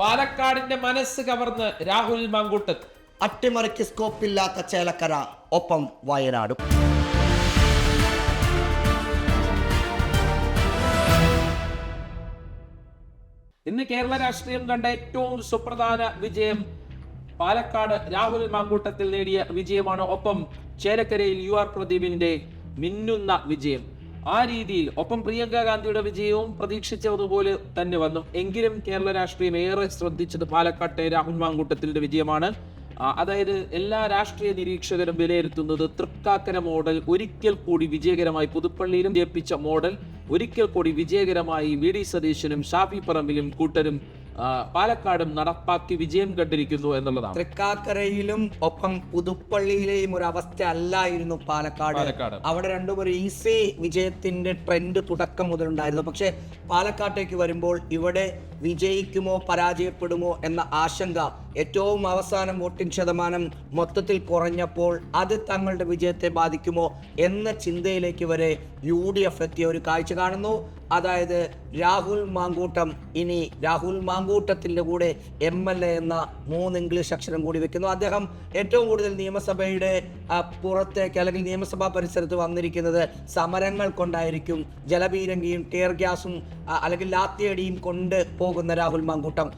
പാലക്കാടിന്റെ മനസ്സ് കവർന്ന് രാഹുൽ മാങ്കൂട്ടത്ത് അട്ടിമറിക്ക് സ്കോപ്പില്ലാത്ത ചേലക്കര ഒപ്പം വയനാട്. ഇന്ന് കേരള രാഷ്ട്രീയം കണ്ട ഏറ്റവും സുപ്രധാന വിജയം പാലക്കാട് രാഹുൽ മാങ്കൂട്ടത്തിൽ നേടിയ വിജയമാണ്. ഒപ്പം ചേലക്കരയിൽ യു ആർ പ്രദീപിന്റെ മിന്നുന്ന വിജയം. ആ രീതിയിൽ ഒപ്പം പ്രിയങ്ക ഗാന്ധിയുടെ വിജയവും പ്രതീക്ഷിച്ചതുപോലെ തന്നെ വന്നു. എങ്കിലും കേരള രാഷ്ട്രീയം ഏറെ ശ്രദ്ധിച്ചത് പാലക്കാട്ടെ രാഹുൽ മാങ്കൂട്ടത്തിന്റെ വിജയമാണ്. അതായത് എല്ലാ രാഷ്ട്രീയ നിരീക്ഷകരും വിലയിരുത്തുന്നത് തൃക്കാക്കര മോഡൽ ഒരിക്കൽ കൂടി വിജയകരമായി പുതുപ്പള്ളിയിലും ജയിപ്പിച്ച മോഡൽ ഒരിക്കൽ കൂടി വിജയകരമായി വി ഡി സതീശനും ഷാഫി പറമ്പിലും കൂട്ടരും പാലക്കാടും നടപ്പാക്കി വിജയം കണ്ടിരിക്കുന്നു എന്നുള്ളതാണ്. തൃക്കാക്കരയിലും ഒപ്പം പുതുപ്പള്ളിയിലെയും ഒരു അവസ്ഥ അല്ലായിരുന്നു പാലക്കാട്. പാലക്കാട്. അവിടെ രണ്ടും ഒരു ഈസി വിജയത്തിന്റെ ട്രെൻഡ് തുടക്കം മുതൽ ഉണ്ടായിരുന്നു പക്ഷെ പാലക്കാട്ടേക്ക് വരുമ്പോൾ ഇവിടെ വിജയിക്കുമോ പരാജയപ്പെടുമോ എന്ന ആശങ്ക ഏറ്റവും അവസാനം വോട്ടിംഗ് ശതമാനം മൊത്തത്തിൽ കുറഞ്ഞപ്പോൾ അത് തങ്ങളുടെ വിജയത്തെ ബാധിക്കുമോ എന്ന ചിന്തയിലേക്ക് വരെ യു ഡി എഫ് എത്തിയ ഒരു കാഴ്ച കാണുന്നു. അതായത് രാഹുൽ മാങ്കൂട്ടം ഇനി രാഹുൽ മാങ്കൂട്ടത്തിന്റെ കൂടെ എം എൽ എ എന്ന മൂന്ന് ഇംഗ്ലീഷ് അക്ഷരം കൂടി വെക്കുന്നു. അദ്ദേഹം ഏറ്റവും കൂടുതൽ നിയമസഭയുടെ പുറത്തേക്ക് അല്ലെങ്കിൽ നിയമസഭാ പരിസരത്ത് വന്നിരിക്കുന്നത് സമരങ്ങൾ കൊണ്ടായിരിക്കും. ജലപീരങ്കിയും ടിയർ ഗ്യാസും അല്ലെങ്കിൽ ലാത്തിയടിയും കൊണ്ട് പോകുന്ന രാഹുൽ മാങ്കൂട്ടം.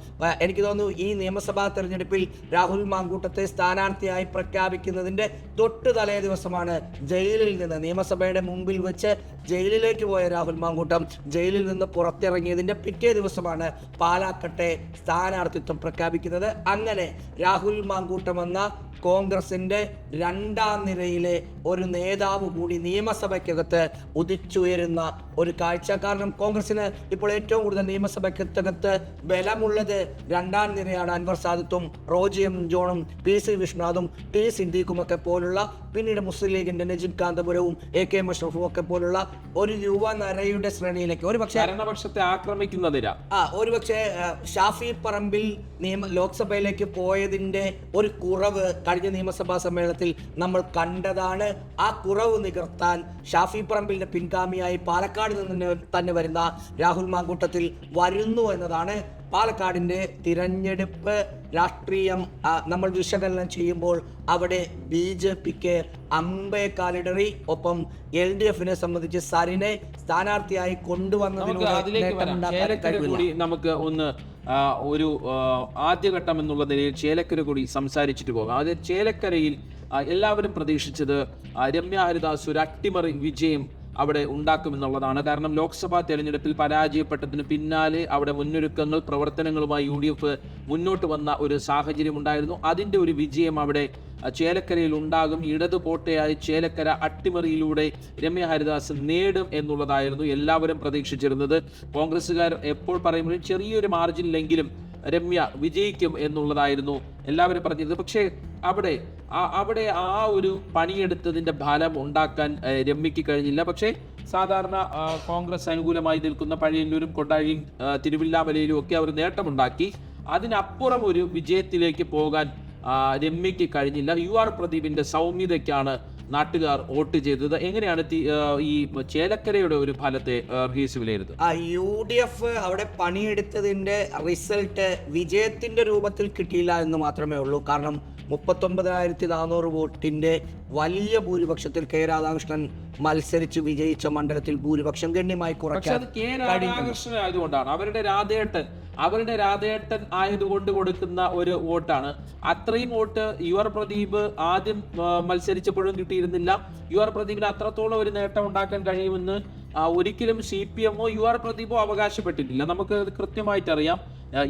എനിക്ക് തോന്നുന്നു ഈ നിയമസഭാ തെരഞ്ഞെടുപ്പിൽ രാഹുൽ മാങ്കൂട്ടത്തെ സ്ഥാനാർത്ഥിയായി പ്രഖ്യാപിക്കുന്നതിന്റെ തൊട്ട് തലേ ദിവസമാണ് ജയിലിൽ നിന്ന് നിയമസഭയുടെ മുമ്പിൽ വെച്ച് ജയിലിലേക്ക് പോയ രാഹുൽ മാങ്കൂട്ടം ജയിലിൽ നിന്ന് പുറത്തിറങ്ങിയതിന്റെ പിറ്റേ ദിവസമാണ് പാലാക്കട്ടെ സ്ഥാനാർത്ഥിത്വം പ്രഖ്യാപിക്കുന്നത്. അങ്ങനെ രാഹുൽ മാങ്കൂട്ടം എന്ന കോൺഗ്രസിന്റെ രണ്ടാം നിരയിലെ ഒരു നേതാവ് കൂടി നിയമസഭയ്ക്കകത്ത് ഉദിച്ചുയരുന്ന ഒരു കാഴ്ച. കാരണം കോൺഗ്രസിന് ഇപ്പോൾ ഏറ്റവും കൂടുതൽ നിയമസഭയ്ക്കകത്ത് ബലമുള്ളത് രണ്ടാം നിരയാണ് അൻവർ സാദിത്തും റോജി എം ജോണും പി സി വിശ്വനാഥും ടി സിന്ദീഖുമൊക്കെ പോലുള്ള പിന്നീട് മുസ്ലിം ലീഗിന്റെ നജീബ് കാന്തപുരവും എ കെ മഷ്റഫും ഒക്കെ പോലുള്ള ഒരു യുവ നരയുടെ ശ്രേണിയിലേക്ക് ഒരു പക്ഷേ ഭരണപക്ഷത്തെ ആക്രമിക്കുന്നതിര ആ ഒരുപക്ഷെ ഷാഫി പറമ്പിൽ നിയമ ലോക്സഭയിലേക്ക് പോയതിന്റെ ഒരു കുറവ് കഴിഞ്ഞ നിയമസഭാ സമ്മേളനത്തിൽ നമ്മൾ കണ്ടതാണ്. ആ കുറവ് നികർത്താൻ ഷാഫി പറമ്പിലിന്റെ പിൻഗാമിയായി പാലക്കാട് നിന്ന് തന്നെ വരുന്ന രാഹുൽ മാങ്കൂട്ടത്തിൽ വരുന്നു എന്നതാണ് പാലക്കാടിന്റെ തിരഞ്ഞെടുപ്പ് രാഷ്ട്രീയം നമ്മൾ വിശകലനം ചെയ്യുമ്പോൾ അവിടെ ബി ജെ പിക്ക് അമ്പേക്കാലിടറി ഒപ്പം എൽ ഡി എഫിനെ സംബന്ധിച്ച് സരിനെ സ്ഥാനാർത്ഥിയായി കൊണ്ടുവന്നതിലൂടെ നമുക്ക് ഒന്ന് ഒരു ആദ്യഘട്ടം എന്നുള്ള നിലയിൽ ചേലക്കര കൂടി സംസാരിച്ചിട്ട് പോകാം. അത് ചേലക്കരയിൽ എല്ലാവരും പ്രതീക്ഷിച്ചത് രമ്യ ഹരിദാസ് ഒരു അട്ടിമറി വിജയം അവിടെ ഉണ്ടാക്കുമെന്നുള്ളതാണ്. കാരണം ലോക്സഭാ തെരഞ്ഞെടുപ്പിൽ പരാജയപ്പെട്ടതിന് പിന്നാലെ അവിടെ മുന്നൊരുക്കങ്ങൾ പ്രവർത്തനങ്ങളുമായി യു ഡി എഫ് മുന്നോട്ട് വന്ന ഒരു സാഹചര്യം ഉണ്ടായിരുന്നു. അതിന്റെ ഒരു വിജയം അവിടെ ചേലക്കരയിൽ ഉണ്ടാകും. ഇടത് കോട്ടയായി ചേലക്കര അട്ടിമറിയിലൂടെ രമ്യ ഹരിദാസ് നേടും എന്നുള്ളതായിരുന്നു എല്ലാവരും പ്രതീക്ഷിച്ചിരുന്നത്. കോൺഗ്രസ്സുകാർ എപ്പോൾ പറയുമ്പോഴും ചെറിയൊരു മാർജിനിലെങ്കിലും രമ്യ വിജയിക്കും എന്നുള്ളതായിരുന്നു എല്ലാവരും പറഞ്ഞിരുന്നത്. പക്ഷേ അവിടെ അവിടെ ആ ഒരു പണിയെടുത്തതിന്റെ ഫലം ഉണ്ടാക്കാൻ രമ്യക്ക് കഴിഞ്ഞില്ല. പക്ഷേ സാധാരണ കോൺഗ്രസ് അനുകൂലമായി നിൽക്കുന്ന പഴയന്നൂരും കൊണ്ടാഴിയും ആ, തിരുവില്ലാമലയിലും ഒക്കെ അവർ നേട്ടമുണ്ടാക്കി. അതിനപ്പുറം ഒരു വിജയത്തിലേക്ക് പോകാൻ രമ്യക്ക് കഴിഞ്ഞില്ല. യു ആർ പ്രദീപിന്റെ സൗമ്യതയ്ക്കാണ് നാട്ടുകാർ വോട്ട് ചെയ്തത് എങ്ങനെയാണ് ഈ ചേലക്കരയുടെ ഒരു ഫലത്തെ വിലയിരുത്തുന്നത് ആ യു ഡി എഫ് അവിടെ പണിയെടുത്തതിന്റെ റിസൾട്ട് വിജയത്തിന്റെ രൂപത്തിൽ കിട്ടിയില്ല എന്ന് മാത്രമേ ഉള്ളൂ. കാരണം മുപ്പത്തൊമ്പതിനായിരത്തി നാനൂറ് വോട്ടിന്റെ വലിയ ഭൂരിപക്ഷത്തിൽ കെ രാധാകൃഷ്ണൻ മത്സരിച്ച് വിജയിച്ച മണ്ഡലത്തിൽ ഭൂരിപക്ഷം ഗണ്യമായി കുറയ്ക്കാൻ ആയതുകൊണ്ടാണ്. അവരുടെ രാധേട്ടൻ അവരുടെ രാധേട്ടൻ ആയതുകൊണ്ട് കൊടുക്കുന്ന ഒരു വോട്ടാണ്. അത്രയും വോട്ട് യുവർ പ്രദീപ് ആദ്യം മത്സരിച്ചപ്പോഴും കിട്ടിയിരുന്നില്ല. യു ആർ പ്രദീപിന് അത്രത്തോളം ഒരു നേട്ടം ഉണ്ടാക്കാൻ കഴിയുമെന്ന് ഒരിക്കലും സി പി എമ്മോ യു ആർ പ്രദീപോ അവകാശപ്പെട്ടിട്ടില്ല. നമുക്ക് കൃത്യമായിട്ട് അറിയാം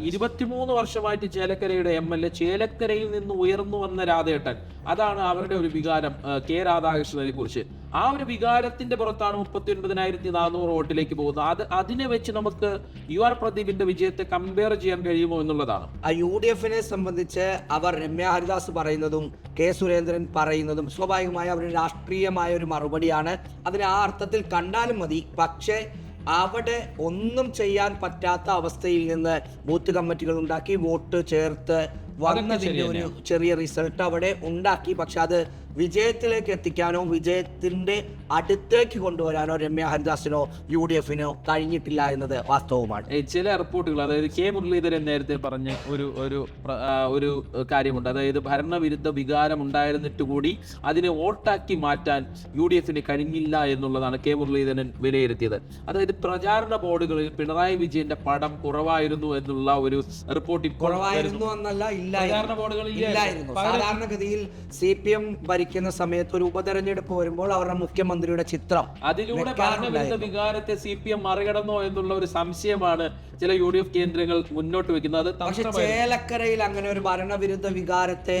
ഇരുപത്തിമൂന്ന് വർഷമായിട്ട് ചേലക്കരയുടെ എം എൽ എ ചേലക്കരയിൽ നിന്ന് ഉയർന്നു വന്ന രാധേട്ടൻ. അതാണ് അവരുടെ ഒരു വികാരം കെ രാധാകൃഷ്ണനെ കുറിച്ച് ആ ഒരു വികാരത്തിന്റെ പുറത്താണ് മുപ്പത്തി ഒൻപതിനായിരത്തി നാനൂറ് വോട്ടിലേക്ക് പോകുന്നത്. അത് അതിനെ വെച്ച് നമുക്ക് യു ആർ പ്രദീപിന്റെ വിജയത്തെ കമ്പയർ ചെയ്യാൻ കഴിയുമോ എന്നുള്ളതാണ്. ആ യു ഡി എഫിനെ സംബന്ധിച്ച് അവർ രമ്യ ഹരിദാസ് പറയുന്നതും കെ സുരേന്ദ്രൻ പറയുന്നതും സ്വാഭാവികമായ അവരുടെ രാഷ്ട്രീയമായ ഒരു മറുപടിയാണ്. അതിനെ ആ അർത്ഥത്തിൽ കണ്ടാലും മതി. പക്ഷേ അവിടെ ഒന്നും ചെയ്യാൻ പറ്റാത്ത അവസ്ഥയിൽ നിന്ന് ബൂത്ത് കമ്മിറ്റികൾ ഉണ്ടാക്കി വോട്ട് ചേർത്ത് വന്നതിന്റെ ഒരു ചെറിയ റിസൾട്ട് അവിടെ ഉണ്ടാക്കി. പക്ഷെ അത് വിജയത്തിലേക്ക് എത്തിക്കാനോ വിജയത്തിന്റെ അടുത്തേക്ക് കൊണ്ടുവരാനോ രമ്യ ഹരിദാസിനോ യു ഡി എഫിനോ കഴിഞ്ഞിട്ടില്ല എന്നത് വാസ്തവമാണ്. ചില റിപ്പോർട്ടുകൾ അതായത് കെ മുരളീധരൻ നേരത്തെ പറഞ്ഞ ഒരു ഒരു ഒരു കാര്യമുണ്ട്. അതായത് ഭരണവിരുദ്ധ വികാരം ഉണ്ടായിരുന്നിട്ട് കൂടി അതിനെ വോട്ടാക്കി മാറ്റാൻ യു ഡി എഫിന് കഴിഞ്ഞില്ല എന്നുള്ളതാണ് കെ മുരളീധരൻ വിലയിരുത്തിയത്. അതായത് പ്രചാരണ ബോർഡുകളിൽ പിണറായി വിജയന്റെ പടം കുറവായിരുന്നു എന്നുള്ള ഒരു റിപ്പോർട്ട് കുറവായിരുന്നു എന്നല്ല പ്രചാരണ ബോർഡുകളിൽ സാധാരണഗതിയിൽ സി പി എം ഭരിക്കുന്ന സമയത്ത് ഒരു ഉപതെരഞ്ഞെടുപ്പ് വരുമ്പോൾ അവരുടെ മുഖ്യമന്ത്രിയുടെ ചിത്രം അതിലൂടെ വികാരത്തെ സി പി എം മറികടന്നോ എന്നുള്ള ഒരു സംശയമാണ് ചില യു ഡി എഫ് കേന്ദ്രങ്ങൾ മുന്നോട്ട് വെക്കുന്നത്. പക്ഷെ ചേലക്കരയിൽ അങ്ങനെ ഒരു ഭരണവിരുദ്ധ വികാരത്തെ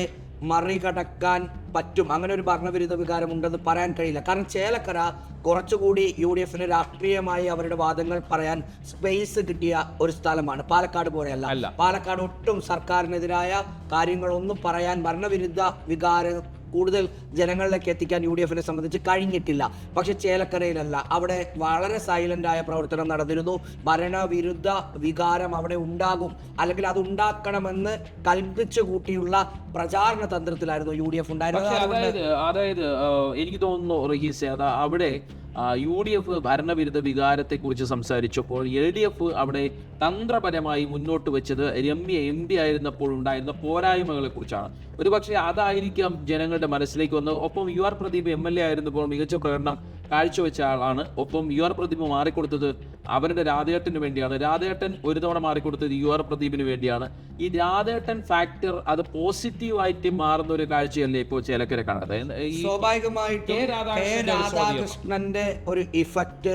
മറികടക്കാൻ പറ്റും. അങ്ങനെ ഒരു ഭരണവിരുദ്ധ വികാരം ഉണ്ടെന്ന് പറയാൻ കഴിയില്ല. കാരണം ചേലക്കര കുറച്ചുകൂടി യു ഡി എഫിന് രാഷ്ട്രീയമായി അവരുടെ വാദങ്ങൾ പറയാൻ സ്പേസ് കിട്ടിയ ഒരു സ്ഥലമാണ്. പാലക്കാട് പോലെയല്ല. പാലക്കാട് ഒട്ടും സർക്കാരിനെതിരായ കാര്യങ്ങളൊന്നും പറയാൻ ഭരണവിരുദ്ധ വികാരം കൂടുതൽ ജനങ്ങളിലേക്ക് എത്തിക്കാൻ യു ഡി എഫിനെ സംബന്ധിച്ച് കഴിഞ്ഞിട്ടില്ല. പക്ഷെ ചേലക്കരയിലല്ല. അവിടെ വളരെ സൈലന്റ് ആയ പ്രവർത്തനം നടന്നിരുന്നു. ഭരണവിരുദ്ധ വികാരം അവിടെ ഉണ്ടാകും. അല്ലെങ്കിൽ അത് ഉണ്ടാക്കണമെന്ന് കൽപ്പിച്ചു കൂട്ടിയുള്ള പ്രചാരണ തന്ത്രത്തിലായിരുന്നു യു ഡി എഫ് ഉണ്ടായിരുന്നത് അതായത് അതായത് എനിക്ക് തോന്നുന്നു റഹീസ് അതാ അവിടെ യു ഡി എഫ് ഭരണവിരുദ്ധ വികാരത്തെക്കുറിച്ച് സംസാരിച്ചപ്പോൾ എൽ ഡി എഫ് അവിടെ തന്ത്രപരമായി മുന്നോട്ട് വെച്ചത് രമ്യ എം പി ആയിരുന്നപ്പോൾ ഉണ്ടായിരുന്ന പോരായ്മകളെക്കുറിച്ചാണ്. ഒരുപക്ഷെ അതായിരിക്കാം ജനങ്ങളുടെ മനസ്സിലേക്ക് വന്നത്. ഒപ്പം U R Pradeep M L A ആയിരുന്നപ്പോൾ മികച്ച പ്രകടനം കാഴ്ചവെച്ച ആളാണ്. ഒപ്പം യു ആർ പ്രദീപ് മാറിക്കൊടുത്തത് അവരുടെ രാധേട്ടന് വേണ്ടിയാണ്. രാധേട്ടൻ ഒരു തവണ മാറിക്കൊടുത്തത് യു ആർ പ്രദീപിന് വേണ്ടിയാണ്. ഈ രാധേട്ടൻ ഫാക്ടർ അത് പോസിറ്റീവായിട്ട് മാറുന്ന ഒരു കാഴ്ചയല്ലേ ഇപ്പോൾ ചേലക്കര കാണാതെ സ്വാഭാവികമായിട്ട് രാധാകൃഷ്ണന്റെ ഒരു ഒരു ഇഫക്റ്റ്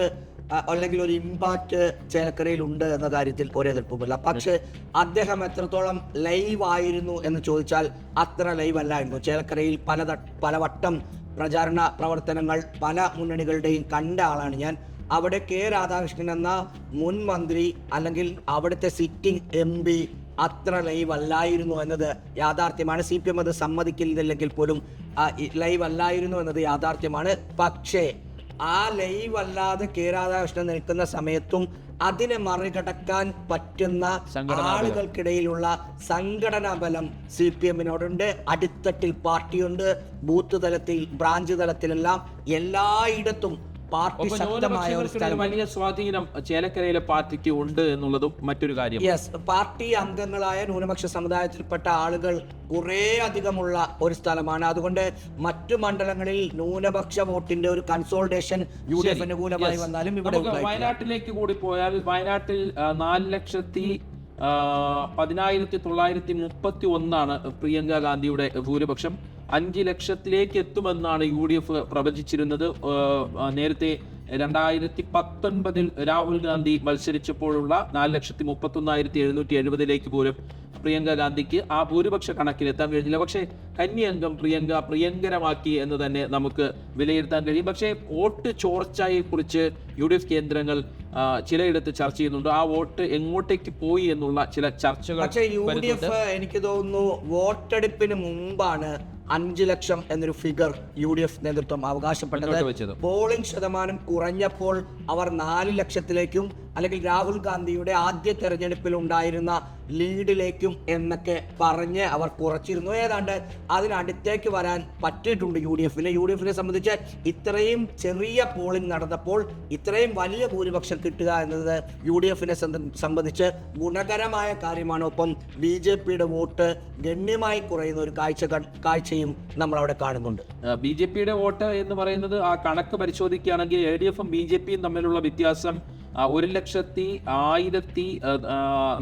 അല്ലെങ്കിൽ ഒരു ഇമ്പാക്റ്റ് ചേലക്കരയിൽ ഉണ്ട് എന്ന കാര്യത്തിൽ ഒരേ എതിർപ്പുമില്ല പക്ഷേ അദ്ദേഹം എത്രത്തോളം ലൈവ് ആയിരുന്നു എന്ന് ചോദിച്ചാൽ അത്ര ലൈവ് അല്ലായിരുന്നു ചേലക്കരയിൽ പല പലവട്ടം പ്രചാരണ പ്രവർത്തനങ്ങൾ പല മുന്നണികളുടെയും കണ്ട ആളാണ് ഞാൻ. അവിടെ കെ രാധാകൃഷ്ണൻ എന്ന മുൻ മന്ത്രി അല്ലെങ്കിൽ അവിടുത്തെ സിറ്റിംഗ് എം പി അത്ര ലൈവ് അല്ലായിരുന്നു എന്നത് യാഥാർത്ഥ്യമാണ്. സി പി എം അത് സമ്മതിക്കുന്നില്ലെങ്കിൽ പോലും ലൈവ് അല്ലായിരുന്നു എന്നത് യാഥാർത്ഥ്യമാണ്. പക്ഷേ ആ ലൈവ് അല്ലാതെ കെ രാധാകൃഷ്ണൻ നിൽക്കുന്ന സമയത്തും അതിനെ മറികടക്കാൻ പറ്റുന്ന ആളുകൾക്കിടയിലുള്ള സംഘടനാ ബലം സി പി എമ്മിനോടുണ്ട്. അടിത്തട്ടിൽ പാർട്ടിയുണ്ട്. ബൂത്ത് തലത്തിൽ ബ്രാഞ്ച് തലത്തിലെല്ലാം എല്ലായിടത്തും പാർട്ടി ശക്തമായ ഒരു സ്ഥലം. വലിയ സ്വാധീനം ചേലക്കരയിലെ പാർട്ടിക്ക് ഉണ്ട് എന്നുള്ളതും മറ്റൊരു കാര്യം. യെസ് പാർട്ടി അംഗങ്ങളായ ന്യൂനപക്ഷ സമുദായത്തിൽപ്പെട്ട ആളുകൾ കുറേ അധികമുള്ള ഒരു സ്ഥലമാണ്. അതുകൊണ്ട് മറ്റു മണ്ഡലങ്ങളിൽ ന്യൂനപക്ഷ വോട്ടിന്റെ ഒരു കൺസോൾട്ടേഷൻ യു ഡി എഫ് അനുകൂലമായി വന്നാലും ഇവിടെ വയനാട്ടിലേക്ക് കൂടി പോയാൽ വയനാട്ടിൽ നാല് ലക്ഷത്തി പതിനായിരത്തി തൊള്ളായിരത്തി മുപ്പത്തി ഒന്നാണ് പ്രിയങ്ക ഗാന്ധിയുടെ ഭൂരിപക്ഷം. അഞ്ച് ലക്ഷത്തിലേക്ക് എത്തുമെന്നാണ് യു ഡി എഫ് പ്രവചിച്ചിരുന്നത് നേരത്തെ രണ്ടായിരത്തി പത്തൊൻപതിൽ രാഹുൽ ഗാന്ധി മത്സരിച്ചപ്പോഴുള്ള നാല് ലക്ഷത്തി മുപ്പത്തി ഒന്നായിരത്തി എഴുന്നൂറ്റി എഴുപതിലേക്ക് പോലും പ്രിയങ്ക ഗാന്ധിക്ക് ആ ഭൂരിപക്ഷ കണക്കിലെത്താൻ കഴിഞ്ഞില്ല. പക്ഷേ കന്നി അംഗം പ്രിയങ്ക പ്രിയങ്കരമാക്കി എന്ന് തന്നെ നമുക്ക് വിലയിരുത്താൻ കഴിയും. പക്ഷേ വോട്ട് ചോർച്ചയെ കുറിച്ച് യു ഡി എഫ് കേന്ദ്രങ്ങൾ ചിലയിടത്ത് ചർച്ച ചെയ്യുന്നുണ്ട്. ആ വോട്ട് എങ്ങോട്ടേക്ക് പോയി എന്നുള്ള ചില ചർച്ചകൾ പക്ഷേ യു ഡി. എഫ് എനിക്ക് തോന്നുന്നു വോട്ടെടുപ്പിന് മുമ്പാണ് അഞ്ച് ലക്ഷം എന്നൊരു ഫിഗർ യു ഡി എഫ് നേതൃത്വം അവകാശപ്പെട്ടത്. പോളിംഗ് ശതമാനം കുറഞ്ഞപ്പോൾ അവർ നാല് ലക്ഷത്തിലേക്കും അല്ലെങ്കിൽ രാഹുൽ ഗാന്ധിയുടെ ആദ്യ തെരഞ്ഞെടുപ്പിൽ ഉണ്ടായിരുന്ന ലീഡിലേക്കും എന്നൊക്കെ പറഞ്ഞ് അവർ കുറച്ചിരുന്നു. ഏതാണ്ട് അതിനടുത്തേക്ക് വരാൻ പറ്റിയിട്ടുണ്ട് യു ഡി എഫിന് യു ഡി എഫിനെ സംബന്ധിച്ച് ഇത്രയും ചെറിയ പോളിംഗ് നടന്നപ്പോൾ ഇത്രയും വലിയ ഭൂരിപക്ഷം കിട്ടുക എന്നത് യു ഡി എഫിനെ സംബന്ധിച്ച് ഗുണകരമായ കാര്യമാണ്. ഒപ്പം ബി ജെ പിയുടെ വോട്ട് ഗണ്യമായി കുറയുന്ന ഒരു കാഴ്ച കാഴ്ചയും നമ്മൾ അവിടെ കാണുന്നുണ്ട് ബി ജെ പിയുടെ വോട്ട് എന്ന് പറയുന്നത് ആ കണക്ക് പരിശോധിക്കുകയാണെങ്കിൽ എൽ ഡി എഫും ബി ജെ പിയും തമ്മിലുള്ള വ്യത്യാസം ഒരു ലക്ഷത്തി ആയിരത്തി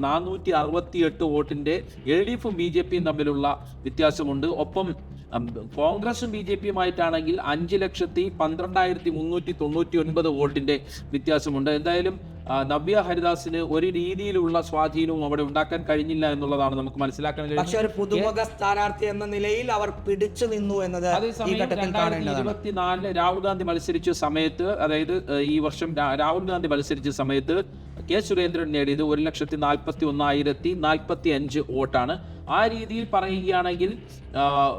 നാനൂറ്റി അറുപത്തി എട്ട് വോട്ടിന്റെ എൽ ഡി എഫും ബി ജെ പിയും തമ്മിലുള്ള വ്യത്യാസമുണ്ട്. ഒപ്പം കോൺഗ്രസും ബി ജെ പിയുമായിട്ടാണെങ്കിൽ അഞ്ച് ലക്ഷത്തി പന്ത്രണ്ടായിരത്തി മുന്നൂറ്റി തൊണ്ണൂറ്റി ഒൻപത് വോട്ടിന്റെ വ്യത്യാസമുണ്ട്. എന്തായാലും നവ്യ ഹരിദാസിന് ഒരു രീതിയിലുള്ള സ്വാധീനവും അവിടെ ഉണ്ടാക്കാൻ കഴിഞ്ഞില്ല എന്നുള്ളതാണ് നമുക്ക് മനസ്സിലാക്കാൻ പക്ഷേ ഒരു പുതുമുഖ സ്ഥാനാർത്ഥി എന്ന നിലയിൽ അവർ പിടിച്ചു നിന്നു എന്നത് ഇരുപത്തിനാലിൽ രാഹുൽ ഗാന്ധി മത്സരിച്ച സമയത്ത് അതായത് ഈ വർഷം രാഹുൽ ഗാന്ധി മത്സരിച്ച സമയത്ത് കെ സുരേന്ദ്രൻ നേടിയത് ഒരു ലക്ഷത്തി നാൽപ്പത്തി ഒന്നായിരത്തി നാൽപ്പത്തി അഞ്ച് വോട്ടാണ്. ആ രീതിയിൽ പറയുകയാണെങ്കിൽ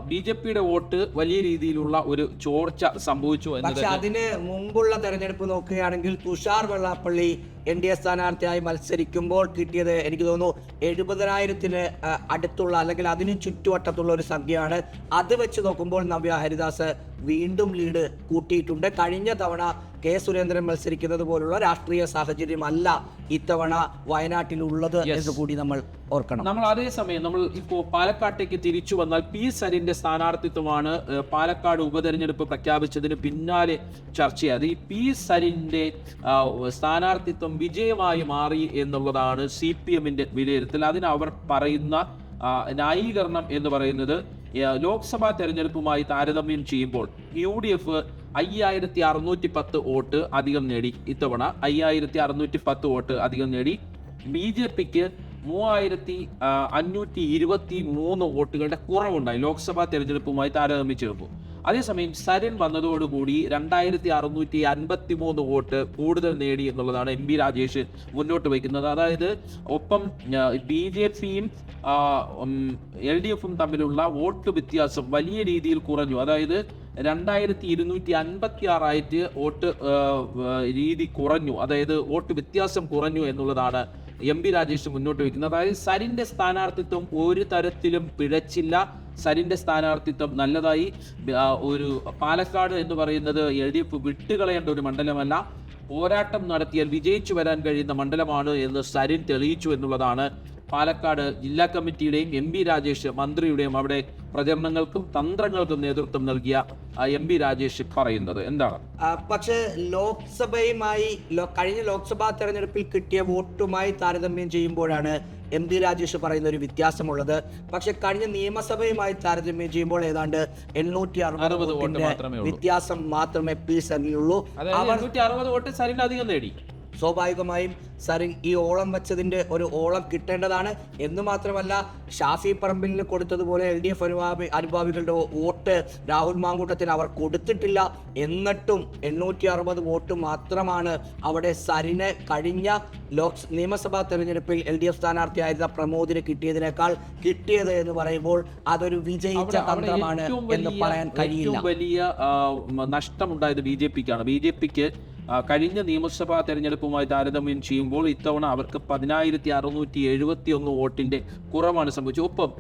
ബി ജെ പിയുടെ വോട്ട് വലിയ രീതിയിലുള്ള ഒരു ചോർച്ച സംഭവിച്ചു പക്ഷെ അതിന് മുമ്പുള്ള തെരഞ്ഞെടുപ്പ് നോക്കുകയാണെങ്കിൽ Thushar Vellappally N D A സ്ഥാനാർത്ഥിയായി മത്സരിക്കുമ്പോൾ കിട്ടിയത് എനിക്ക് തോന്നുന്നു എഴുപതിനായിരത്തിന് അടുത്തുള്ള അല്ലെങ്കിൽ അതിന് ചുറ്റുവട്ടത്തുള്ള ഒരു സംഖ്യയാണ്. അത് വെച്ച് നോക്കുമ്പോൾ നവ്യ ഹരിദാസ് വീണ്ടും ലീഡ് കൂട്ടിയിട്ടുണ്ട്. കഴിഞ്ഞ തവണ കെ സുരേന്ദ്രൻ മത്സരിക്കുന്നത് പോലുള്ള രാഷ്ട്രീയ സാഹചര്യമല്ല ഇത്തവണ വയനാട്ടിൽ ഉള്ളത് എന്ന് കൂടി നമ്മൾ ഓർക്കണം. നമ്മൾ അതേസമയം നമ്മൾ ഇപ്പോൾ പാലക്കാട്ടേക്ക് തിരിച്ചു വന്നാൽ പി സരിന്റെ സ്ഥാനാർത്ഥിത്വമാണ് പാലക്കാട് ഉപതെരഞ്ഞെടുപ്പ് പ്രഖ്യാപിച്ചതിന് പിന്നാലെ ചർച്ചയായത്. ഈ പി സരിന്റെ ആ, സ്ഥാനാർത്ഥിത്വം വിജയമായി മാറി എന്നുള്ളതാണ് സി പി എമ്മിന്റെ വിലയിരുത്തൽ. അതിന് അവർ പറയുന്ന ന്യായീകരണം എന്ന് പറയുന്നത് ലോക്സഭാ തെരഞ്ഞെടുപ്പുമായി താരതമ്യം ചെയ്യുമ്പോൾ യു ഡി എഫ് അയ്യായിരത്തി അറുന്നൂറ്റി പത്ത് വോട്ട് അധികം നേടി. ഇത്തവണ അയ്യായിരത്തി അറുന്നൂറ്റി പത്ത് വോട്ട് അധികം നേടി. ബി ജെ പിക്ക് മൂവായിരത്തി അഞ്ഞൂറ്റി ഇരുപത്തി മൂന്ന് വോട്ടുകളുടെ കുറവുണ്ടായി ലോക്സഭാ തെരഞ്ഞെടുപ്പുമായി താരതമ്യം അതേസമയം സരൻ വന്നതോടുകൂടി രണ്ടായിരത്തി അറുന്നൂറ്റി അൻപത്തി മൂന്ന് വോട്ട് കൂടുതൽ നേടി എന്നുള്ളതാണ് എം ബി രാജേഷ് മുന്നോട്ട് വയ്ക്കുന്നത്. അതായത് ഒപ്പം ബി ജെ പിയും എൽ ഡി എഫും തമ്മിലുള്ള വോട്ട് വ്യത്യാസം വലിയ രീതിയിൽ കുറഞ്ഞു. അതായത് രണ്ടായിരത്തി ഇരുന്നൂറ്റി അൻപത്തി ആറായിട്ട് വോട്ട് രീതി കുറഞ്ഞു. അതായത് വോട്ട് വ്യത്യാസം കുറഞ്ഞു എന്നുള്ളതാണ് എം പി രാജേഷ് മുന്നോട്ട് വയ്ക്കുന്നത് അതായത് സരിന്റെ സ്ഥാനാർത്ഥിത്വം ഒരു തരത്തിലും പിഴച്ചില്ല. സരിന്റെ സ്ഥാനാർത്ഥിത്വം നല്ലതായി ഒരു പാലക്കാട് എന്ന് പറയുന്നത് എൽ ഡി എഫ് വിട്ടുകളയേണ്ട ഒരു മണ്ഡലമല്ല. പോരാട്ടം നടത്തിയാൽ വിജയിച്ചു വരാൻ കഴിയുന്ന മണ്ഡലമാണ് എന്ന് സരിൻ തെളിയിച്ചു എന്നുള്ളതാണ് പാലക്കാട് ജില്ലാ കമ്മിറ്റിയുടെയും എം പി രാജേഷ് മന്ത്രിയുടെയും അവിടെ പ്രചരണങ്ങൾക്കും തന്ത്രങ്ങൾക്കും നേതൃത്വം നൽകിയ എം പി രാജേഷ് പറയുന്നത് എന്താണ്? പക്ഷെ ലോക്സഭയുമായി കഴിഞ്ഞ ലോക്സഭാ തെരഞ്ഞെടുപ്പിൽ കിട്ടിയ വോട്ടുമായി താരതമ്യം ചെയ്യുമ്പോഴാണ് എം ഡി രാജേഷ് പറയുന്ന ഒരു വ്യത്യാസമുള്ളത്. പക്ഷെ കഴിഞ്ഞ നിയമസഭയുമായി താരതമ്യം ചെയ്യുമ്പോൾ ഏതാണ്ട് എണ്ണൂറ്റി അറുപത് അറുപത് വോട്ട് വോട്ടിന്റെ മാത്രമേ ഉള്ളൂ. വ്യത്യാസം മാത്രമേ പി സനിയുള്ളൂ അറുപത് വോട്ട് സരിൻ അധികം നേടി. സ്വാഭാവികമായും സരിൻ ഈ ഓളം വെച്ചതിന്റെ ഒരു ഓളം കിട്ടേണ്ടതാണ്. എന്ന് മാത്രമല്ല ഷാഫി പറമ്പിലിന് കൊടുത്തതുപോലെ എൽ ഡി എഫ് അനുഭാവി അനുഭാവികളുടെ വോട്ട് രാഹുൽ മാങ്കൂട്ടത്തിന് അവർ കൊടുത്തിട്ടില്ല. എന്നിട്ടും എണ്ണൂറ്റി അറുപത് വോട്ട് മാത്രമാണ് അവിടെ സരിന് കഴിഞ്ഞ ലോക് നിയമസഭാ തെരഞ്ഞെടുപ്പിൽ എൽ ഡി എഫ് സ്ഥാനാർത്ഥിയായിരുന്ന പ്രമോദിന് കിട്ടിയതിനേക്കാൾ കിട്ടിയത് എന്ന് പറയുമ്പോൾ അതൊരു വിജയിച്ച തന്ത്രമാണ് എന്ന് പറയാൻ കഴിയില്ല. വലിയ നഷ്ടമുണ്ടായത് ബി ജെ പിക്കാണ്. ബി ജെ പിക്ക് കഴിഞ്ഞ നിയമസഭാ തെരഞ്ഞെടുപ്പുമായി താരതമ്യം ചെയ്യുമ്പോൾ ഇത്തവണ അവർക്ക് പതിനായിരത്തി അറുന്നൂറ്റി എഴുപത്തി ഒന്ന് വോട്ടിന്റെ കുറവാണ് സംഭവിച്ചത്. ഒപ്പം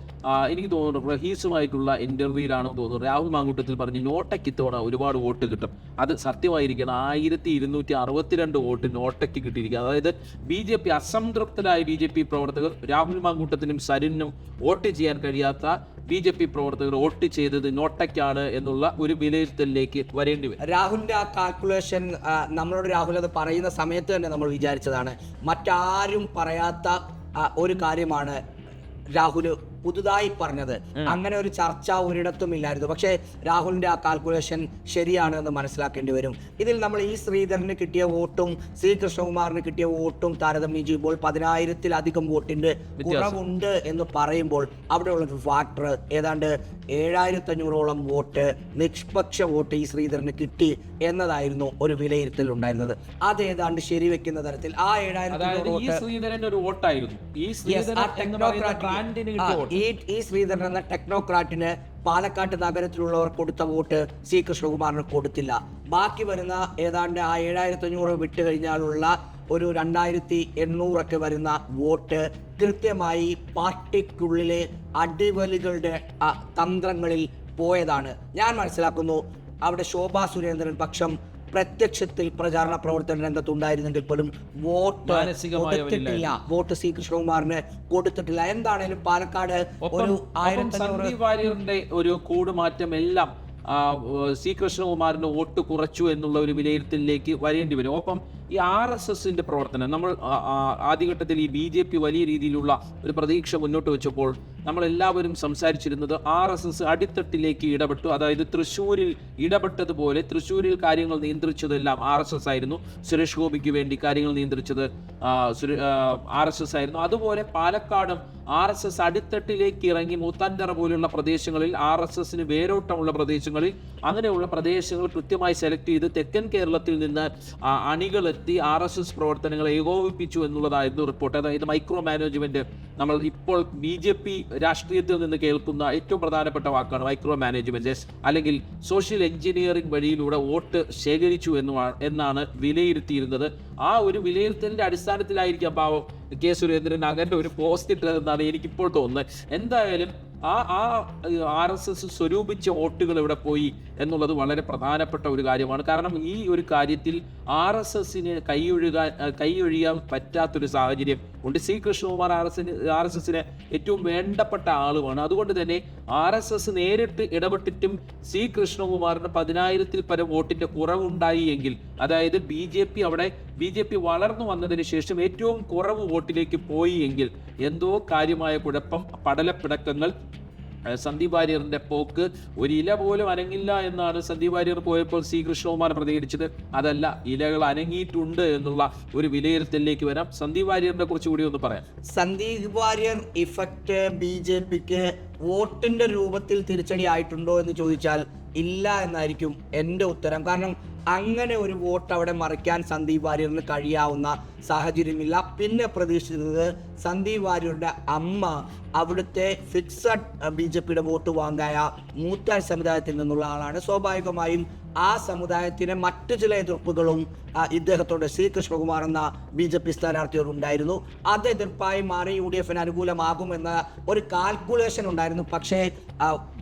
എനിക്ക് തോന്നുന്നു റഹീസുമായിട്ടുള്ള ഇന്റർവ്യൂയിലാണെന്ന് തോന്നുന്നു. രാഹുൽ മാങ്കൂട്ടത്തിൽ പറഞ്ഞു നോട്ടയ്ക്ക് ഇത്തവണ ഒരുപാട് വോട്ട് കിട്ടും. അത് സത്യമായിരിക്കണം. ആയിരത്തി ഇരുന്നൂറ്റി അറുപത്തിരണ്ട് വോട്ട് നോട്ടയ്ക്ക് കിട്ടിയിരിക്കുക. അതായത് ബി ജെ പി അസംതൃപ്തരായ ബി ജെ പി പ്രവർത്തകർ രാഹുൽ മാങ്കൂട്ടത്തിനും സരിനും വോട്ട് ചെയ്യാൻ കഴിയാത്ത ബി ജെ പി പ്രവർത്തകർ വോട്ട് ചെയ്തത് നോട്ടയ്ക്കാണ് എന്നുള്ള ഒരു വിലയിരുത്തലിലേക്ക് വരേണ്ടി വരും. രാഹുലിന്റെ ആ കാൽക്കുലേഷൻ നമ്മളോട് രാഹുൽ അത് പറയുന്ന സമയത്ത് തന്നെ നമ്മൾ വിചാരിച്ചതാണ്. മറ്റാരും പറയാത്ത ഒരു കാര്യമാണ് രാഹുൽ പുതുതായി പറഞ്ഞത്. അങ്ങനെ ഒരു ചർച്ച ഒരിടത്തും ഇല്ലായിരുന്നു. പക്ഷേ രാഹുലിന്റെ ആ കാൽക്കുലേഷൻ ശരിയാണ് എന്ന് മനസ്സിലാക്കേണ്ടി വരും. ഇതിൽ നമ്മൾ ഈ ശ്രീധരന് കിട്ടിയ വോട്ടും സി കൃഷ്ണകുമാറിന് കിട്ടിയ വോട്ടും താരതമ്യം ചെയ്യുമ്പോൾ പതിനായിരത്തിലധികം വോട്ടിന്റെ കുറവുണ്ട് എന്ന് പറയുമ്പോൾ അവിടെയുള്ള ഒരു ഫാക്ടർ ഏതാണ്ട് ഏഴായിരത്തി അഞ്ഞൂറോളം വോട്ട് നിഷ്പക്ഷ വോട്ട് ഈ ശ്രീധരന് കിട്ടി എന്നതായിരുന്നു ഒരു വിലയിരുത്തൽ ഉണ്ടായിരുന്നത് അത് ഏതാണ്ട് ശരിവെക്കുന്ന തരത്തിൽ ആ ഏഴായിരത്തി ശ്രീധരൻ ഒരു വോട്ടായിരുന്നു. ഈ ശ്രീധരൻ ഈ ഈ ശ്രീധരൻ എന്ന ടെക്നോക്രാറ്റിന് പാലക്കാട്ട് നഗരത്തിലുള്ളവർ കൊടുത്ത വോട്ട് സി കൃഷ്ണകുമാറിന് കൊടുത്തില്ല. ബാക്കി വരുന്ന ഏതാണ്ട് ആ ഏഴായിരത്തി അഞ്ഞൂറ് വിട്ട് കഴിഞ്ഞാലുള്ള ഒരു രണ്ടായിരത്തി എണ്ണൂറൊക്കെ വരുന്ന വോട്ട് കൃത്യമായി പാർട്ടിക്കുള്ളിലെ അടിവലികളുടെ തന്ത്രങ്ങളിൽ പോയതാണ്. ഞാൻ മനസ്സിലാക്കുന്നു അവിടെ ശോഭാ സുരേന്ദ്രൻ പക്ഷം പ്രത്യക്ഷത്തിൽ പ്രചാരണ പ്രവർത്തന രംഗത്തുണ്ടായിരുന്നെങ്കിൽ പോലും വോട്ട് കൊടുത്തിട്ടില്ല. വോട്ട് സി കൃഷ്ണകുമാറിന് കൊടുത്തിട്ടില്ല. എന്താണേലും പാലക്കാട് ഒരു ആയിരത്തി ഒരു കൂടുമാറ്റം എല്ലാം സി കൃഷ്ണകുമാറിന്റെ വോട്ട് കുറച്ചു എന്നുള്ള ഒരു വിലയിരുത്തലിലേക്ക് വരേണ്ടി വരും. ഒപ്പം ഈ ആർ എസ് എസിന്റെ പ്രവർത്തനം നമ്മൾ ആദ്യഘട്ടത്തിൽ ഈ ബി ജെ പി വലിയ രീതിയിലുള്ള ഒരു പ്രതീക്ഷ മുന്നോട്ട് വെച്ചപ്പോൾ നമ്മൾ എല്ലാവരും സംസാരിച്ചിരുന്നത് ആർ എസ് എസ് അടിത്തട്ടിലേക്ക് ഇടപെട്ടു. അതായത് തൃശ്ശൂരിൽ ഇടപെട്ടതുപോലെ തൃശ്ശൂരിൽ കാര്യങ്ങൾ നിയന്ത്രിച്ചതെല്ലാം ആർ എസ് എസ് ആയിരുന്നു. സുരേഷ് ഗോപിക്ക് വേണ്ടി കാര്യങ്ങൾ നിയന്ത്രിച്ചത് ആർ എസ് എസ് ആയിരുന്നു. അതുപോലെ പാലക്കാടും ആർ എസ് എസ് അടിത്തട്ടിലേക്ക് ഇറങ്ങി മൂത്താൻതറ പോലുള്ള പ്രദേശങ്ങളിൽ ആർ എസ് എസിന് വേരോട്ടമുള്ള പ്രദേശങ്ങളിൽ അങ്ങനെയുള്ള പ്രദേശങ്ങൾ കൃത്യമായി സെലക്ട് ചെയ്ത് തെക്കൻ കേരളത്തിൽ നിന്ന് ആ, നിർത്തി ആർ എസ് എസ് പ്രവർത്തനങ്ങളെ ഏകോപിപ്പിച്ചു എന്നുള്ളതായിരുന്നു റിപ്പോർട്ട്. അതായത് മൈക്രോ മാനേജ്മെന്റ് നമ്മൾ ഇപ്പോൾ ബി ജെ പി രാഷ്ട്രീയത്തിൽ നിന്ന് കേൾക്കുന്ന ഏറ്റവും പ്രധാനപ്പെട്ട വാക്കാണ് മൈക്രോ മാനേജ്മെന്റ് അല്ലെങ്കിൽ സോഷ്യൽ എഞ്ചിനീയറിംഗ് വഴിയിലൂടെ വോട്ട് ശേഖരിച്ചു എന്നാണ് വിലയിരുത്തിയിരുന്നത്. ആ ഒരു വിലയിരുത്തലിന്റെ അടിസ്ഥാനത്തിലായിരിക്കാം പാവം കെ സുരേന്ദ്രൻ അങ്ങനെ ഒരു പോസ്റ്റ് ഇട്ടതെന്നാണ് എനിക്കിപ്പോൾ തോന്നുന്നത്. എന്തായാലും ആ ആ ആർ എസ് എസ് സ്വരൂപിച്ച വോട്ടുകൾ ഇവിടെ പോയി? എന്നുള്ളത് വളരെ പ്രധാനപ്പെട്ട ഒരു കാര്യമാണ്. കാരണം ഈ ഒരു കാര്യത്തിൽ ആർ എസ് എസിന് കൈയൊഴുകാൻ കൈയൊഴിയാൻ പറ്റാത്തൊരു സാഹചര്യം ഉണ്ട്. C Krishnakumar R S R S എസിന് ഏറ്റവും വേണ്ടപ്പെട്ട ആളുമാണ്. അതുകൊണ്ട് തന്നെ ആർ എസ് എസ് നേരിട്ട് ഇടപെട്ടിട്ടും സി കൃഷ്ണകുമാറിന് പതിനായിരത്തിൽ പരം വോട്ടിന്റെ കുറവുണ്ടായി എങ്കിൽ അതായത് ബി ജെ പി അവിടെ ബി ജെ പി വളർന്നു വന്നതിന് ശേഷം ഏറ്റവും കുറവ് വോട്ടിലേക്ക് പോയി എങ്കിൽ എന്തോ കാര്യമായ കുഴപ്പം പടലപ്പിടക്കങ്ങൾ സന്ദീപ് വാര്യറിന്റെ പോക്ക് ഒരു ഇല പോലും അനങ്ങില്ല എന്നാണ് സന്ദീപ് വാര്യർ പോയപ്പോൾ സി കൃഷ്ണകുമാർ പ്രതികരിച്ചത്. അതല്ല ഇലകൾ അനങ്ങിയിട്ടുണ്ട് എന്നുള്ള ഒരു വിലയിരുത്തലിലേക്ക് വരാം. സന്ദീപ് വാര്യറിനെ കുറിച്ച് കൂടി ഒന്ന് പറയാം. Sandeep Warrier effect B J പിക്ക് വോട്ടിന്റെ രൂപത്തിൽ തിരിച്ചടി ആയിട്ടുണ്ടോ എന്ന് ചോദിച്ചാൽ ഇല്ല എന്നായിരിക്കും എന്റെ ഉത്തരം. കാരണം അങ്ങനെ ഒരു വോട്ട് അവിടെ മറിക്കാൻ സന്ദീപ് വാര്യറിന് കഴിയാവുന്ന സാഹചര്യമില്ല. പിന്നെ പ്രതീക്ഷിച്ചത് സന്ദീപ് വാര്യരുടെ അമ്മ അവിടുത്തെ ഫിക്സഡ് ബി ജെ പിയുടെ വോട്ട് വാങ്ങായ മൂത്ത സമുദായത്തിൽ നിന്നുള്ള ആളാണ്. സ്വാഭാവികമായും ആ സമുദായത്തിന് മറ്റു ചില എതിർപ്പുകളും ഇദ്ദേഹത്തോട് ശ്രീ കൃഷ്ണകുമാർ എന്ന ബി ജെ പി സ്ഥാനാർത്ഥിയോട് ഉണ്ടായിരുന്നു അത് എതിർപ്പായി മാറി യു ഡി എഫിന് അനുകൂലമാകുമെന്ന ഒരു കാൽക്കുലേഷൻ ഉണ്ടായിരുന്നു. പക്ഷേ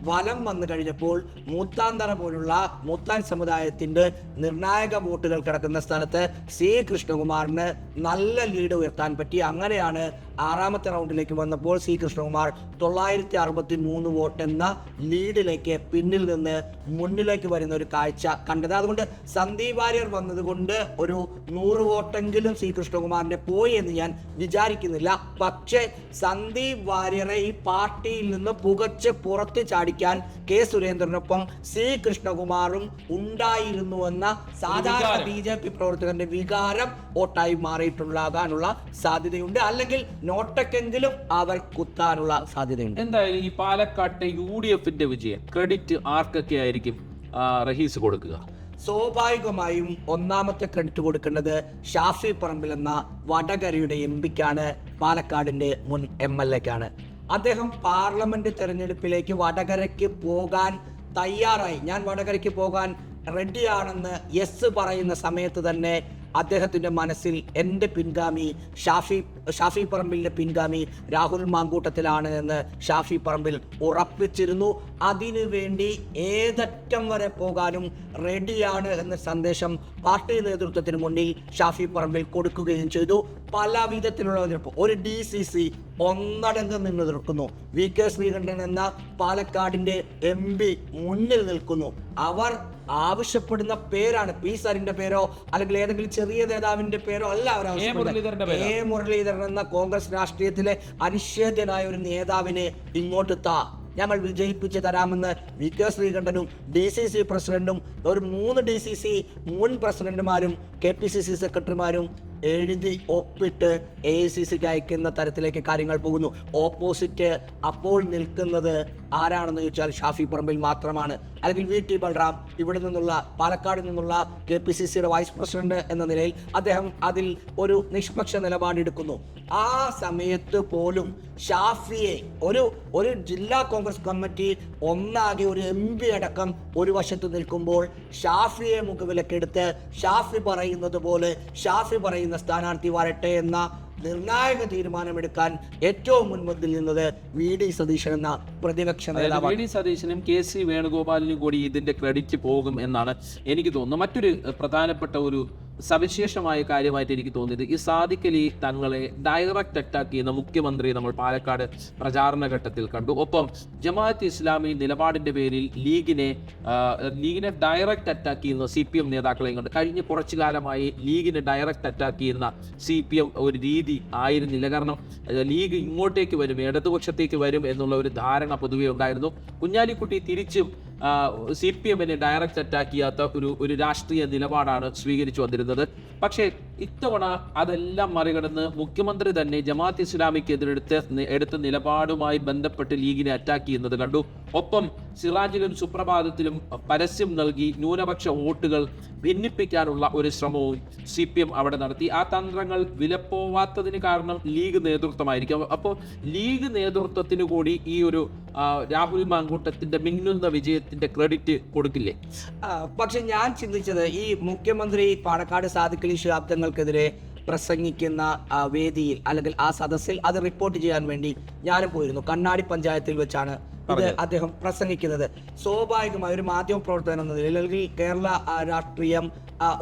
വലം വന്നു കഴിഞ്ഞപ്പോൾ മൂത്താന്തറ പോലുള്ള മൂത്താൻ സമുദായത്തിന്റെ നിർണായക വോട്ടുകൾ കിടക്കുന്ന സ്ഥലത്ത് സി കൃഷ്ണകുമാറിന് നല്ല ലീഡ് ഉയർത്താൻ പറ്റി. അങ്ങനെയാണ് ആറാമത്തെ റൗണ്ടിലേക്ക് വന്നപ്പോൾ സി കൃഷ്ണകുമാർ തൊള്ളായിരത്തി അറുപത്തി മൂന്ന് വോട്ട് എന്ന ലീഡിലേക്ക് പിന്നിൽ നിന്ന് മുന്നിലേക്ക് വരുന്ന ഒരു കാഴ്ച കണ്ടത്. അതുകൊണ്ട് സന്ദീപ് വാര്യർ വന്നതുകൊണ്ട് ഒരു നൂറ് വോട്ടെങ്കിലും സി കൃഷ്ണകുമാറിന്റെ പോയി എന്ന് ഞാൻ വിചാരിക്കുന്നില്ല. പക്ഷേ സന്ദീപ് വാര്യറെ ഈ പാർട്ടിയിൽ നിന്ന് പുകച്ച് പുറത്ത് ചാടിക്കാൻ കെ സുരേന്ദ്രനൊപ്പം സി കൃഷ്ണകുമാറും ഉണ്ടായിരുന്നുവെന്ന സാധാരണ. ബി ജെ പി പ്രവർത്തകന്റെ വികാരം വോട്ടായി മാറിയിട്ടുള്ളതാകാനുള്ള സാധ്യതയുണ്ട്. അല്ലെങ്കിൽ നോട്ടക്കെങ്കിലും അവർ കുത്താനുള്ള സാധ്യതയുണ്ട്. എന്തായാലും ഈ പാലക്കാട്ടെ യു ഡി എഫിന്റെ വിജയം ക്രെഡിറ്റ് ആർക്കൊക്കെ ആയിരിക്കും റഹീസ് കൊടുക്കുക? സ്വാഭാവികമായും ഒന്നാമത്തെ ക്രെഡിറ്റ് കൊടുക്കേണ്ടത് ഷാഫി പറമ്പിൽ എന്ന വടകരയുടെ എം പിക്കാണ് പാലക്കാടിന്റെ മുൻ എം എൽ എക്കാണ്. അദ്ദേഹം പാർലമെന്റ് തെരഞ്ഞെടുപ്പിലേക്ക് വടകരയ്ക്ക് പോകാൻ തയ്യാറായി. ഞാൻ വടകരയ്ക്ക് പോകാൻ റെഡിയാണെന്ന് യെസ് പറയുന്ന സമയത്ത് തന്നെ അദ്ദേഹത്തിന്റെ മനസ്സിൽ എന്റെ പിൻഗാമി ഷാഫി ഷാഫി പറമ്പിലിന്റെ പിൻഗാമി രാഹുൽ മാങ്കൂട്ടത്തിലാണ് എന്ന് ഷാഫി പറമ്പിൽ ഉറപ്പിച്ചിരുന്നു. അതിനു വേണ്ടി ഏതറ്റം വരെ പോകാനും റെഡിയാണ് എന്ന സന്ദേശം പാർട്ടി നേതൃത്വത്തിന് മുന്നിൽ ഷാഫി പറമ്പിൽ കൊടുക്കുകയും ചെയ്തു. പല വിധത്തിലുള്ള ഒരു ഡി സി സി ഒന്നടങ്ക് നിന്ന് നിൽക്കുന്നു. വി കെ ശ്രീകണ്ഠൻ എന്ന പാലക്കാടിന്റെ എം പി മുന്നിൽ നിൽക്കുന്നു. അവർ ആവശ്യപ്പെടുന്ന പേരാണ്. പി സാറിന്റെ പേരോ അല്ലെങ്കിൽ ഏതെങ്കിലും ചെറിയ നേതാവിന്റെ പേരോ അല്ല അവർ. എ മുരളീധരൻ എന്ന കോൺഗ്രസ് രാഷ്ട്രീയത്തിലെ അനിഷേധ്യനായ ഒരു നേതാവിനെ ഇങ്ങോട്ട് താ. ഞങ്ങൾ വിജയിപ്പിച്ച് തരാമെന്ന് വി കെ ശ്രീകണ്ഠനും ഡി സി സി പ്രസിഡന്റും ഒരു മൂന്ന് ഡി സി സി മുൻ പ്രസിഡന്റുമാരും കെ പി സി സി സെക്രട്ടറിമാരും എഴുതി ഒപ്പിട്ട് എ ഐ സി സിക്ക് അയക്കുന്ന തരത്തിലേക്ക് കാര്യങ്ങൾ പോകുന്നു. ഓപ്പോസിറ്റ് അപ്പോൾ നിൽക്കുന്നത് ആരാണെന്ന് ചോദിച്ചാൽ ഷാഫി പറമ്പിൽ മാത്രമാണ്. അല്ലെങ്കിൽ വി ടി ബൽറാം ഇവിടെ നിന്നുള്ള പാലക്കാട് നിന്നുള്ള കെ പി സി സിയുടെ വൈസ് പ്രസിഡന്റ് എന്ന നിലയിൽ അദ്ദേഹം അതിൽ ഒരു നിഷ്പക്ഷ നിലപാടെടുക്കുന്നു ആ സമയത്ത് പോലും ഷാഫിയെ ഒരു ഒരു ജില്ലാ കോൺഗ്രസ് കമ്മിറ്റി ഒന്നാകെ ഒരു എം പി അടക്കം ഒരു വശത്ത് നിൽക്കുമ്പോൾ ഷാഫിയെ മുഖവിലക്കെടുത്ത് ഷാഫി പറയുന്നത് പോലെ ഷാഫി പറയുന്ന സ്ഥാനാർത്ഥി വരട്ടെ എന്ന നിർണായക തീരുമാനമെടുക്കാൻ ഏറ്റവും മുൻപന്തിൽ നിന്നത് വി ഡി സതീശൻ എന്ന പ്രതിപക്ഷ നേതാവ് വി ഡി സതീശനും കെ സി വേണുഗോപാലിനും കൂടി ഇതിന്റെ ക്രെഡിറ്റ് പോകും എന്നാണ് എനിക്ക് തോന്നുന്നത്. മറ്റൊരു പ്രധാനപ്പെട്ട ഒരു സവിശേഷമായ കാര്യമായിട്ട് എനിക്ക് തോന്നിയത് ഈ സാദിഖലി തങ്ങളെ ഡയറക്റ്റ് അറ്റാക്ക് ചെയ്യുന്ന മുഖ്യമന്ത്രി നമ്മൾ പാലക്കാട് പ്രചാരണ ഘട്ടത്തിൽ കണ്ടു. ഒപ്പം ജമാഅത്ത് ഇസ്ലാമി നിലപാടിന്റെ പേരിൽ ലീഗിനെ ലീഗിനെ ഡയറക്റ്റ് അറ്റാക്ക് ചെയ്യുന്ന സി പി എം നേതാക്കളെയും കണ്ട്. കഴിഞ്ഞ കുറച്ചു കാലമായി ലീഗിനെ ഡയറക്റ്റ് അറ്റാക്ക് ചെയ്യുന്ന സി പി എം ഒരു രീതി ആയിരുന്നില്ല. കാരണം ലീഗ് ഇങ്ങോട്ടേക്ക് വരും ഇടതുപക്ഷത്തേക്ക് വരും എന്നുള്ള ഒരു ധാരണ പൊതുവെ ഉണ്ടായിരുന്നു. കുഞ്ഞാലിക്കുട്ടി തിരിച്ചും സി പി എമ്മിനെ ഡയറക്റ്റ് അറ്റാക്ക് ചെയ്യാത്ത ഒരു ഒരു രാഷ്ട്രീയ നിലപാടാണ് സ്വീകരിച്ചു വന്നിരുന്നത്. പക്ഷേ ഇത്തവണ അതെല്ലാം മറികടന്ന് മുഖ്യമന്ത്രി തന്നെ ജമാഅത്ത് ഇസ്ലാമിക്ക് എതിരെടുത്ത് എടുത്ത നിലപാടുമായി ബന്ധപ്പെട്ട് ലീഗിനെ അറ്റാക്ക് ചെയ്യുന്നത് കണ്ടു. ഒപ്പം സിറാജിലും സുപ്രഭാതത്തിലും പരസ്യം നൽകി ന്യൂനപക്ഷ വോട്ടുകൾ ഭിന്നിപ്പിക്കാനുള്ള ഒരു ശ്രമവും സി പി എം അവിടെ നടത്തി. ആ തന്ത്രങ്ങൾ വിലപ്പോവാത്തതിന് കാരണം ലീഗ് നേതൃത്വമായിരിക്കും. അപ്പോൾ ലീഗ് നേതൃത്വത്തിന് കൂടി ഈ ഒരു രാഹുൽ മാങ്കൂട്ടത്തിന്റെ മിന്നുന്ന വിജയത്തിന്റെ ക്രെഡിറ്റ് കൊടുക്കില്ലേ? പക്ഷെ ഞാൻ ചിന്തിച്ചത് ഈ മുഖ്യമന്ത്രി പാണക്കാട് സാദിഖലി ശാബ്ദങ്ങൾക്കെതിരെ പ്രസംഗിക്കുന്ന വേദിയിൽ അല്ലെങ്കിൽ ആ സദസ്സിൽ അത് റിപ്പോർട്ട് ചെയ്യാൻ വേണ്ടി ഞാനും പോയിരുന്നു. കണ്ണാടി പഞ്ചായത്തിൽ വെച്ചാണ് ഇത് അദ്ദേഹം പ്രസംഗിക്കുന്നത്. സ്വാഭാവികമായ ഒരു മാധ്യമ പ്രവർത്തനം എന്ന നിലയിൽ അല്ലെങ്കിൽ കേരള രാഷ്ട്രീയം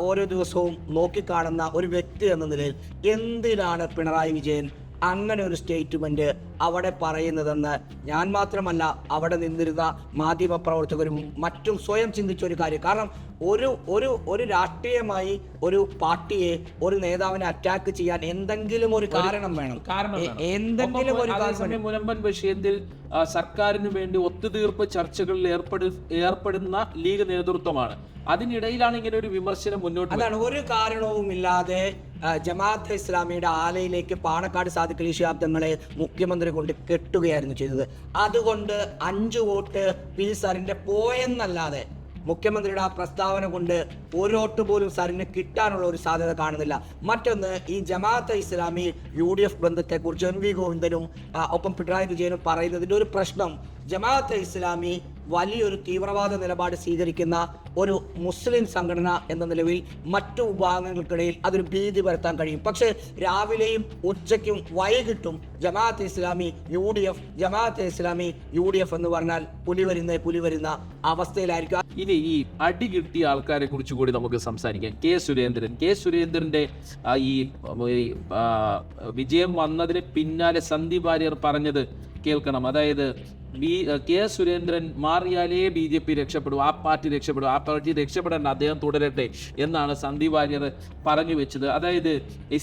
ഓരോ ദിവസവും നോക്കിക്കാണുന്ന ഒരു വ്യക്തി എന്ന നിലയിൽ എന്തിനാണ് പിണറായി വിജയൻ അങ്ങനെ ഒരു സ്റ്റേറ്റ്മെന്റ് അവിടെ പറയുന്നതെന്ന് ഞാൻ മാത്രമല്ല അവിടെ നിന്നിരുന്ന മാധ്യമ പ്രവർത്തകരും മറ്റും സ്വയം ചിന്തിച്ച ഒരു കാര്യം. കാരണം ഒരു ഒരു ഒരു രാഷ്ട്രീയമായി ഒരു പാർട്ടിയെ ഒരു നേതാവിനെ അറ്റാക്ക് ചെയ്യാൻ എന്തെങ്കിലും ഒരു കാരണം വേണം. കാരണം എന്തെങ്കിലും ഒരു കാരണം മുനമ്പൻ വിഷയത്തിൽ സർക്കാരിന് വേണ്ടി ഒത്തുതീർപ്പ് ചർച്ചകളിൽ ഏർപ്പെടു ഏർപ്പെടുന്ന ലീഗ് നേതൃത്വമാണ്. അതിനിടയിലാണ് ഇങ്ങനെ ഒരു വിമർശനം മുന്നോട്ട് അതാണ് ഒരു കാരണവും ഇല്ലാതെ ജമാഅത്ത് ഇസ്ലാമിയുടെ ആലയിലേക്ക് പാണക്കാട് സാദിഖലി ശാബ്ദങ്ങളെ മുഖ്യമന്ത്രി കൊണ്ട് കെട്ടുകയായിരുന്നു ചെയ്തത്. അതുകൊണ്ട് അഞ്ചു വോട്ട് പി സാറിന്റെ പോയെന്നല്ലാതെ മുഖ്യമന്ത്രിയുടെ ആ പ്രസ്താവന കൊണ്ട് ഒരു വോട്ട് പോലും സാറിന് കിട്ടാനുള്ള ഒരു സാധ്യത കാണുന്നില്ല. മറ്റൊന്ന് ഈ Jamaat Islami U D F ബന്ധത്തെക്കുറിച്ച് എം വി ഗോവിന്ദനും ഒപ്പം പിണറായി വിജയനും പറയുന്നതിന്റെ ഒരു പ്രശ്നം ജമാഅത്ത് ഇസ്ലാമി വലിയൊരു തീവ്രവാദ നിലപാട് സ്വീകരിക്കുന്ന ഒരു മുസ്ലിം സംഘടന എന്ന നിലവിൽ മറ്റു വിഭാഗങ്ങൾക്കിടയിൽ അതൊരു ഭീതി പരത്താൻ കഴിയും. പക്ഷേ രാവിലെയും ഉച്ചയ്ക്കും വൈകിട്ടും Jamaat Islami U D F Jamaat Islami U D F എന്ന് പറഞ്ഞാൽ പുലി വരുന്ന പുലി വരുന്ന അവസ്ഥയിലായിരിക്കും. ഇനി ഈ അടി കിട്ടിയ ആൾക്കാരെ കുറിച്ച് കൂടി നമുക്ക് സംസാരിക്കാം. കെ സുരേന്ദ്രൻ. കെ സുരേന്ദ്രന്റെ ഈ വിജയം വന്നതിന് പിന്നാലെ സന്ദീപ് വാര്യർ പറഞ്ഞത് കേൾക്കണം. അതായത് ബി കെ സുരേന്ദ്രൻ മാറിയാലേ ബി ജെ പി രക്ഷപ്പെടും ആ പാർട്ടി രക്ഷപ്പെടും ആ പാർട്ടി രക്ഷപ്പെടേണ്ട അദ്ദേഹം തുടരട്ടെ എന്നാണ് സന്ദീപ് വാര്യർ പറഞ്ഞു വെച്ചത്. അതായത്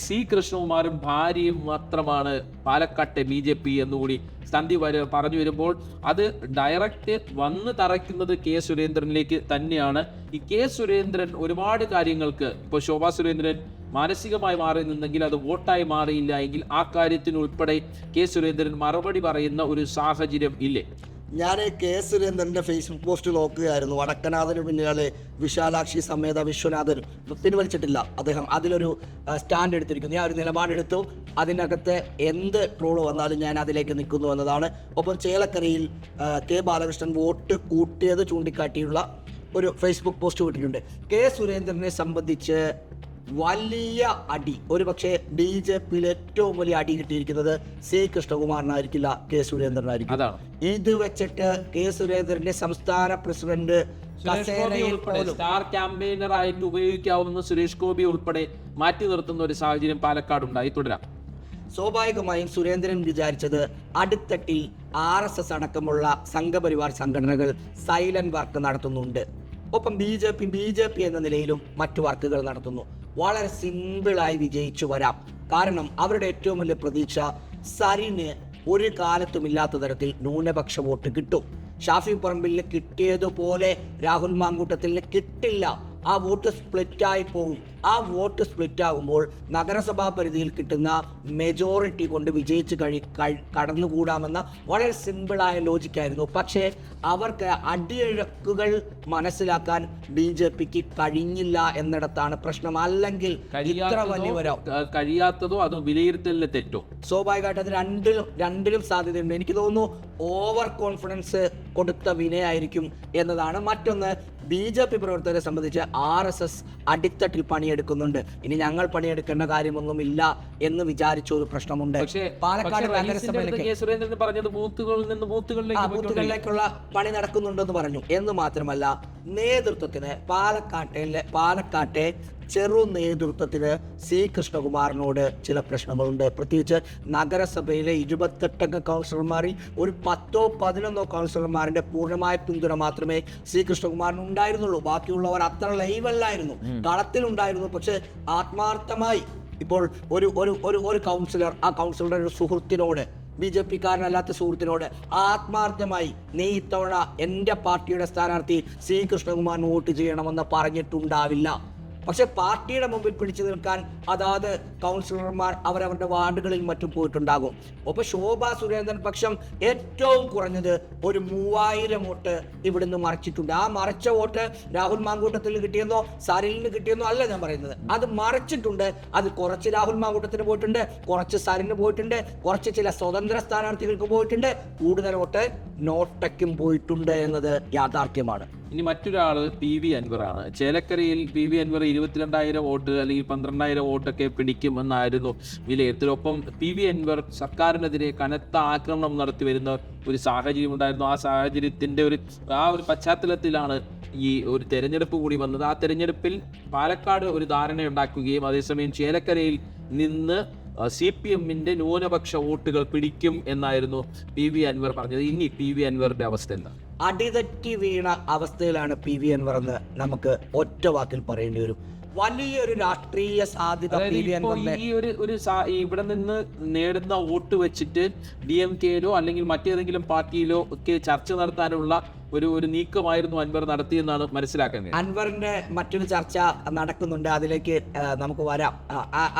സി കൃഷ്ണകുമാറും ഭാര്യയും മാത്രമാണ് പാലക്കാട്ടെ ബി ജെ പി എന്നുകൂടി സന്ദീപ് വര പറഞ്ഞു വരുമ്പോൾ അത് ഡയറക്റ്റ് വന്ന് തറയ്ക്കുന്നത് കെ സുരേന്ദ്രനിലേക്ക് തന്നെയാണ്. ഈ കെ സുരേന്ദ്രൻ ഒരുപാട് കാര്യങ്ങൾക്ക് ഇപ്പോൾ ശോഭാ സുരേന്ദ്രൻ മാനസികമായി മാറി നിന്നെങ്കിൽ അത് വോട്ടായി മാറിയില്ല എങ്കിൽ ആ കാര്യത്തിനുൾപ്പെടെ കെ സുരേന്ദ്രൻ മറുപടി പറയുന്ന ഒരു സാഹചര്യം ഇല്ലേ? ഞാൻ കെ സുരേന്ദ്രന്റെ ഫേസ്ബുക്ക് പോസ്റ്റ് നോക്കുകയായിരുന്നു. വടക്കനാഥന് പിന്നാലെ വിശാലാക്ഷി സമേത വിശ്വനാഥൻ. പിൻവലിച്ചിട്ടില്ല അദ്ദേഹം അതിലൊരു സ്റ്റാൻഡ് എടുത്തിരിക്കുന്നു. ഞാൻ ഒരു നിലപാടെടുത്തു. അതിനകത്ത് എന്ത് ട്രോൾ വന്നാലും ഞാൻ അതിലേക്ക് നിൽക്കുന്നു എന്നതാണ്. ഒപ്പം ചേലക്കരയിൽ കെ ബാലകൃഷ്ണൻ വോട്ട് കൂട്ടിയത് ചൂണ്ടിക്കാട്ടിയുള്ള ഒരു ഫേസ്ബുക്ക് പോസ്റ്റ് വിട്ടിട്ടുണ്ട് കെ സുരേന്ദ്രനെ സംബന്ധിച്ച് വലിയ അടി. ഒരു പക്ഷേ ബി ജെ പിയിൽ ഏറ്റവും വലിയ അടി കിട്ടിയിരിക്കുന്നത് സി കൃഷ്ണകുമാറിനായിരിക്കില്ല കെ സുരേന്ദ്രനായിരിക്കും. അതാണ്. ഇത് വെച്ചിട്ട് കെ സുരേന്ദ്രന്റെ സംസ്ഥാന പ്രസിഡന്റ് സ്റ്റാർ ക്യാമ്പയിനർ ആയിട്ട് ഉപയോഗിക്കാവുന്ന സുരേഷ് ഗോപി ഉൾപ്പെടെ മാറ്റി നിർത്തുന്ന ഒരു സാഹചര്യം പാലക്കാട് ഉണ്ടായി തുടരാം. സ്വാഭാവികമായും സുരേന്ദ്രൻ വിചാരിച്ചത് അടുത്തട്ടിൽ ആർ എസ് എസ് അടക്കമുള്ള സംഘപരിവാർ സംഘടനകൾ സൈലന്റ് വർക്ക് നടത്തുന്നുണ്ട്. ഒപ്പം B J P B J P എന്ന നിലയിലും മറ്റു വർക്കുകൾ നടത്തുന്നു. വളരെ സിമ്പിളായി വിജയിച്ചു വരാം. കാരണം അവരുടെ ഏറ്റവും വലിയ പ്രതീക്ഷ സരിന് ഒരു കാലത്തും ഇല്ലാത്ത തരത്തിൽ ന്യൂനപക്ഷ വോട്ട് കിട്ടും. ഷാഫി പറമ്പിലിന് കിട്ടിയതുപോലെ രാഹുൽ മാങ്കൂട്ടത്തിൽ കിട്ടില്ല. ആ വോട്ട് സ്പ്ലിറ്റ് ആയി പോകും ആ വോട്ട് സ്പ്ലിറ്റ് ആകുമ്പോൾ നഗരസഭാ പരിധിയിൽ കിട്ടുന്ന മെജോറിറ്റി കൊണ്ട് വിജയിച്ച് കഴി കടന്നുകൂടാമെന്ന വളരെ സിമ്പിളായ ലോജിക്കായിരുന്നു പക്ഷേ അവർക്ക് അടിയഴക്കുകൾ മനസ്സിലാക്കാൻ ബി ജെ പിക്ക് കഴിഞ്ഞില്ല എന്നിടത്താണ് പ്രശ്നം. അല്ലെങ്കിൽ ഇത്ര വലിയവരോ കഴിയാത്തതോ അതോ വിലയിരുത്തലിലെ തെറ്റോ? സ്വാഭാവികമായിട്ട് അത് രണ്ടിലും രണ്ടിലും സാധ്യതയുണ്ട്. എനിക്ക് തോന്നുന്നു ഓവർ കോൺഫിഡൻസ് കൊടുത്ത വിനയായിരിക്കും എന്നതാണ്. മറ്റൊന്ന് ബി ജെ പി പ്രവർത്തകരെ സംബന്ധിച്ച് ആർ എസ് എസ് അടിത്തട്ടിൽ പണിയെടുക്കുന്നുണ്ട്. ഇനി ഞങ്ങൾ പണിയെടുക്കേണ്ട കാര്യമൊന്നും ഇല്ല എന്ന് വിചാരിച്ച ഒരു പ്രശ്നമുണ്ട്. പക്ഷേ പാലക്കാട് നഗരസഭയിലേക്ക് സുരേന്ദ്രൻ പറഞ്ഞത് ബൂത്തുകളിൽ നിന്ന് ബൂത്തുകളിലേക്ക് ബൂത്തുകളിലേക്കുള്ള പണി നടക്കുന്നുണ്ടെന്ന് പറഞ്ഞു. എന്ന് മാത്രമല്ല നേതൃത്വത്തിന് പാലക്കാട്ടെ പാലക്കാട്ടെ ചെറു നേതൃത്വത്തിന് സി. കൃഷ്ണകുമാറിനോട് ചില പ്രശ്നങ്ങളുണ്ട്. പ്രത്യേകിച്ച് നഗരസഭയിലെ ഇരുപത്തെട്ടംഗ കൗൺസിലർമാരിൽ ഒരു പത്തോ പതിനൊന്നോ കൗൺസിലർമാരുടെ പൂർണമായ പിന്തുണ മാത്രമേ സി. കൃഷ്ണകുമാറിന് ഉണ്ടായിരുന്നുള്ളൂ. ബാക്കിയുള്ളവർ അത്ര ലൈവല്ലായിരുന്നു. കളത്തിലുണ്ടായിരുന്നു. പക്ഷെ ആത്മാർത്ഥമായി ഇപ്പോൾ ഒരു ഒരു ഒരു ഒരു കൗൺസിലർ ആ കൗൺസിലറുടെ ഒരു സുഹൃത്തിനോട് ബി ജെ പിക്കാരനല്ലാത്ത സുഹൃത്തിനോട് ആത്മാർത്ഥമായി നീ ഇത്തവണ എന്റെ പാർട്ടിയുടെ സ്ഥാനാർത്ഥി സി. കൃഷ്ണകുമാറിന് വോട്ട് ചെയ്യണമെന്ന് പറഞ്ഞിട്ടുണ്ടാവില്ല. പക്ഷെ പാർട്ടിയുടെ മുമ്പിൽ പിടിച്ചു നിൽക്കാൻ അതാത് കൗൺസിലർമാർ അവരവരുടെ വാർഡുകളിൽ മറ്റും പോയിട്ടുണ്ടാകും. ഒപ്പം ശോഭാ സുരേന്ദ്രൻ പക്ഷം ഏറ്റവും കുറഞ്ഞത് ഒരു മൂവായിരം വോട്ട് ഇവിടുന്ന് മറിച്ചിട്ടുണ്ട്. ആ മറച്ച വോട്ട് രാഹുൽ മാങ്കൂട്ടത്തിൽ കിട്ടിയെന്നോ സരിലിന് കിട്ടിയെന്നോ അല്ല ഞാൻ പറയുന്നത്. അത് മറച്ചിട്ടുണ്ട്. അത് കുറച്ച് രാഹുൽ മാങ്കൂട്ടത്തിന് പോയിട്ടുണ്ട് കുറച്ച് സരിന് പോയിട്ടുണ്ട് കുറച്ച് ചില സ്വതന്ത്ര സ്ഥാനാർത്ഥികൾക്ക് പോയിട്ടുണ്ട്. കൂടുതൽ വോട്ട് നോട്ടയ്ക്കും പോയിട്ടുണ്ട് എന്നത് യാഥാർത്ഥ്യമാണ്. ഇനി മറ്റൊരാൾ പി വി അൻവറാണ്. ചേലക്കരയിൽ പി വി അൻവർ ഇരുപത്തിരണ്ടായിരം വോട്ട് അല്ലെങ്കിൽ പന്ത്രണ്ടായിരം വോട്ടൊക്കെ പിടിക്കുമെന്നായിരുന്നു വിലയിരുത്തൽ. ഒപ്പം പി വി അൻവർ സർക്കാരിനെതിരെ കനത്ത ആക്രമണം നടത്തി വരുന്ന ഒരു സാഹചര്യം ഉണ്ടായിരുന്നു. ആ സാഹചര്യത്തിന്റെ ഒരു ആ ഒരു പശ്ചാത്തലത്തിലാണ് ഈ ഒരു തെരഞ്ഞെടുപ്പ് കൂടി വന്നത്. ആ തെരഞ്ഞെടുപ്പിൽ പാലക്കാട് ഒരു ധാരണ ഉണ്ടാക്കുകയും അതേസമയം ചേലക്കരയിൽ നിന്ന് സി പി എമ്മിന്റെ ന്യൂനപക്ഷ വോട്ടുകൾ പിടിക്കും എന്നായിരുന്നു പി വി അൻവർ പറഞ്ഞത്. ഇനി പി വി അൻവറിന്റെ അവസ്ഥ എന്താ അടിതെറ്റി വീണ അവസ്ഥയിലാണ് പി വി അൻവർ എന്ന് നമുക്ക് ഒറ്റ വാക്കിൽ പറയേണ്ടി വരും. വലിയൊരു രാഷ്ട്രീയ സാധ്യത ഈ ഒരു ഒരു ഇവിടെ നിന്ന് നേടുന്ന വോട്ട് വെച്ചിട്ട് ഡി എം കെയിലോ അല്ലെങ്കിൽ മറ്റേതെങ്കിലും പാർട്ടിയിലോ ഒക്കെ ചർച്ച നടത്താനുള്ള ഒരു ഒരു നീക്കമായിരുന്നു അൻവർ നടത്തിയെന്നാണ് മനസ്സിലാക്കുന്നത് അൻവറിന്റെ മറ്റൊരു ചർച്ച നടക്കുന്നുണ്ട്. അതിലേക്ക് നമുക്ക് വരാം.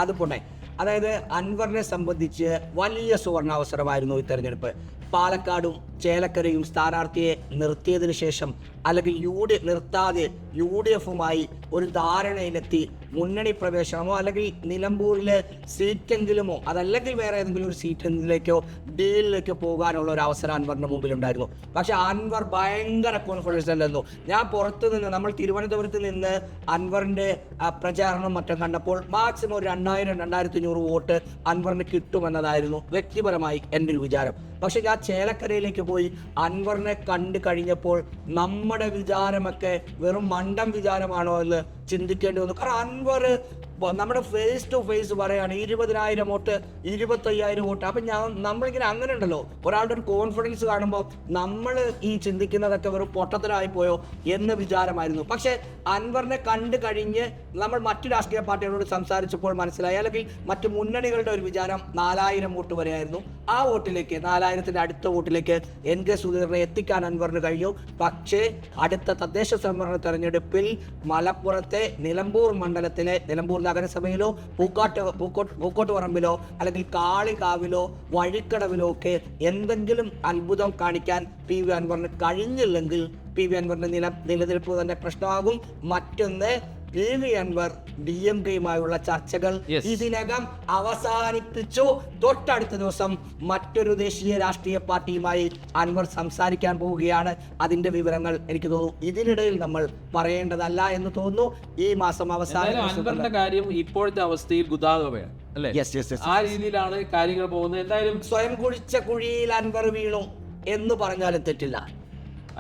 അത് പോട്ടെ. അതായത് അൻവറിനെ സംബന്ധിച്ച് വലിയ സുവർണാവസരമായിരുന്നു ഈ തെരഞ്ഞെടുപ്പ്. പാലക്കാടും ചേലക്കരയും സ്ഥാനാർത്ഥിയെ നിർത്തിയതിനു ശേഷം അല്ലെങ്കിൽ യു ഡി നിർത്താതെ യു ഡി എഫുമായി ഒരു ധാരണയിലെത്തി മുന്നണി പ്രവേശനമോ അല്ലെങ്കിൽ നിലമ്പൂരിലെ സീറ്റെങ്കിലുമോ അതല്ലെങ്കിൽ വേറെ ഏതെങ്കിലും ഒരു സീറ്റിലേക്കോ ഡീലിലേക്കോ പോകാനുള്ള ഒരു അവസരം അൻവറിന്റെ മുമ്പിലുണ്ടായിരുന്നു. പക്ഷെ അൻവർ ഭയങ്കര കോൺഫിഡൻസ് അല്ലായിരുന്നു. ഞാൻ പുറത്തു നിന്ന് നമ്മൾ തിരുവനന്തപുരത്ത് നിന്ന് അൻവറിന്റെ പ്രചാരണം മറ്റും കണ്ടപ്പോൾ മാക്സിമം ഒരു രണ്ടായിരം രണ്ടായിരത്തി അഞ്ഞൂറ് വോട്ട് അൻവറിന് കിട്ടുമെന്നതായിരുന്നു വ്യക്തിപരമായി എന്റെ ഒരു വിചാരം. പക്ഷെ ഞാൻ ചേലക്കരയിലേക്ക് പോയി. അൻവറിനെ കണ്ടു കഴിഞ്ഞപ്പോൾ നമ്മുടെ വിചാരമൊക്കെ വെറും മണ്ടം വിചാരമാണോ എന്ന് ചിന്തിക്കേണ്ടി വന്നു. കാരണം അൻവർ നമ്മുടെ ഫേസ് ടു ഫേസ് പറയാണ് ഇരുപതിനായിരം വോട്ട് ഇരുപത്തയ്യായിരം വോട്ട്. അപ്പം ഞാൻ നമ്മളിങ്ങനെ അങ്ങനെ ഉണ്ടല്ലോ. ഒരാളുടെ ഒരു കോൺഫിഡൻസ് കാണുമ്പോൾ നമ്മൾ ഈ ചിന്തിക്കുന്നതൊക്കെ വെറും പൊട്ടത്തരായി പോയോ എന്ന് വിചാരമായിരുന്നു. പക്ഷേ അൻവറിനെ കണ്ടു കഴിഞ്ഞ് നമ്മൾ മറ്റു രാഷ്ട്രീയ പാർട്ടികളോട് സംസാരിച്ചപ്പോൾ മനസ്സിലായി. അല്ലെങ്കിൽ മറ്റു മുന്നണികളുടെ ഒരു വിചാരം നാലായിരം വോട്ട് വരെയായിരുന്നു. ആ വോട്ടിലേക്ക് നാലായിരത്തിന്റെ അടുത്ത വോട്ടിലേക്ക് എൻ കെ സുധീറിനെ എത്തിക്കാൻ അൻവറിന് കഴിഞ്ഞു. പക്ഷേ അടുത്ത തദ്ദേശ സംവരണ തെരഞ്ഞെടുപ്പിൽ മലപ്പുറത്തെ നിലമ്പൂർ മണ്ഡലത്തിലെ നിലമ്പൂർ നഗരസഭയിലോ പൂക്കാട്ട് പൂക്കോട്ട് പൂക്കോട്ട് പറമ്പിലോ അല്ലെങ്കിൽ കാളികാവിലോ വഴിക്കടവിലോ ഒക്കെ എന്തെങ്കിലും അത്ഭുതം കാണിക്കാൻ പി വി അൻവറിന് കഴിഞ്ഞില്ലെങ്കിൽ പി വി അൻവറിന്റെ നില നിലനിൽപ്പ് തന്നെ പ്രശ്നമാകും. മറ്റൊന്ന് P V Anwar D M കെയുമായുള്ള ചർച്ചകൾ. ഇതിനകം അവസാനിപ്പിച്ചു. തൊട്ടടുത്ത ദിവസം മറ്റൊരു ദേശീയ രാഷ്ട്രീയ പാർട്ടിയുമായി അൻവർ സംസാരിക്കാൻ പോവുകയാണ്. അതിന്റെ വിവരങ്ങൾ എനിക്ക് തോന്നുന്നു ഇതിനിടയിൽ നമ്മൾ പറയേണ്ടതല്ല എന്ന് തോന്നുന്നു. ഈ മാസം അവസാനം അൻവറിന്റെ കാര്യം ഇപ്പോഴത്തെ അവസ്ഥയിൽ. ആ രീതിയിലാണ് കാര്യങ്ങൾ പോകുന്നത്. എന്തായാലും സ്വയം കുഴിച്ച കുഴിയിൽ അൻവർ വീണു എന്ന് പറഞ്ഞാലും തെറ്റില്ല.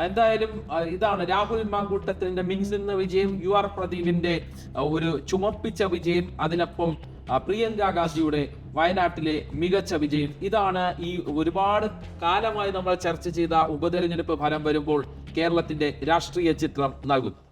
എന്തായാലും ഇതാണ് രാഹുൽ മാങ്കൂട്ടത്തിന്റെ മിന്നുന്ന വിജയം. യു ആർ പ്രദീപിന്റെ ഒരു ചുമപ്പിച്ച വിജയം. അതിനൊപ്പം പ്രിയങ്ക ഗാന്ധിയുടെ വയനാട്ടിലെ മികച്ച വിജയം. ഇതാണ് ഈ ഒരുപാട് കാലമായി നമ്മൾ ചർച്ച ചെയ്ത ഉപതെരഞ്ഞെടുപ്പ് ഫലം വരുമ്പോൾ കേരളത്തിന്റെ രാഷ്ട്രീയ ചിത്രം നൽകുന്നത്.